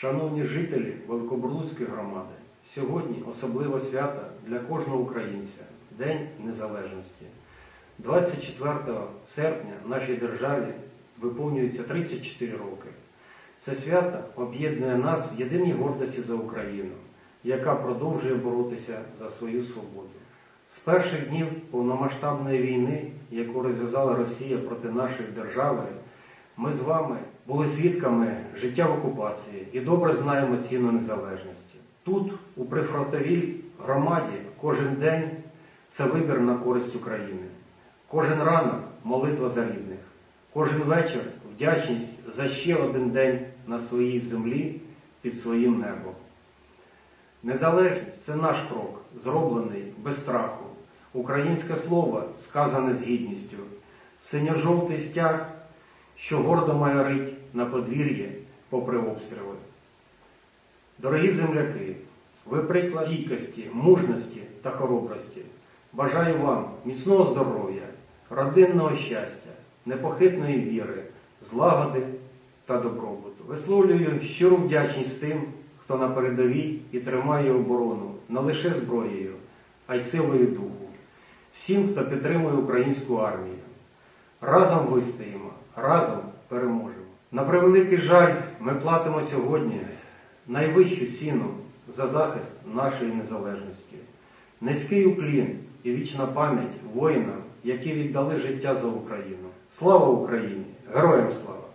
Шановні жителі Великобурлуцької громади, сьогодні особливе свято для кожного українця День Незалежності. 24 серпня нашій державі виповнюється 34 роки. Це свято об'єднує нас в єдиній гордості за Україну, яка продовжує боротися за свою свободу. З перших днів повномасштабної війни, яку розв'язала Росія проти нашої держави, ми з вами були свідками життя в окупації і добре знаємо ціну незалежності. Тут, у прифронтовій громаді, кожен день це вибір на користь України. Кожен ранок молитва за рідних, кожен вечір вдячність за ще один день на своїй землі під своїм небом. Незалежність це наш крок, зроблений без страху. Українське слово сказане з гідністю. Синьо-жовтий стяг, що гордо майорить на подвір'ї попри обстріли. Дорогі земляки, ви приклад стійкості, мужності та хоробрості. Бажаю вам міцного здоров'я, родинного щастя, непохитної віри, злагоди та добробуту. Висловлюю щиру вдячність тим, хто на передовій і тримає оборону не лише зброєю, а й силою духу. Всім, хто підтримує українську армію. Разом вистоїмо, разом переможемо. На превеликий жаль, ми платимо сьогодні найвищу ціну за захист нашої незалежності. Низький уклін і вічна пам'ять воїнам, які віддали життя за Україну. Слава Україні! Героям слава!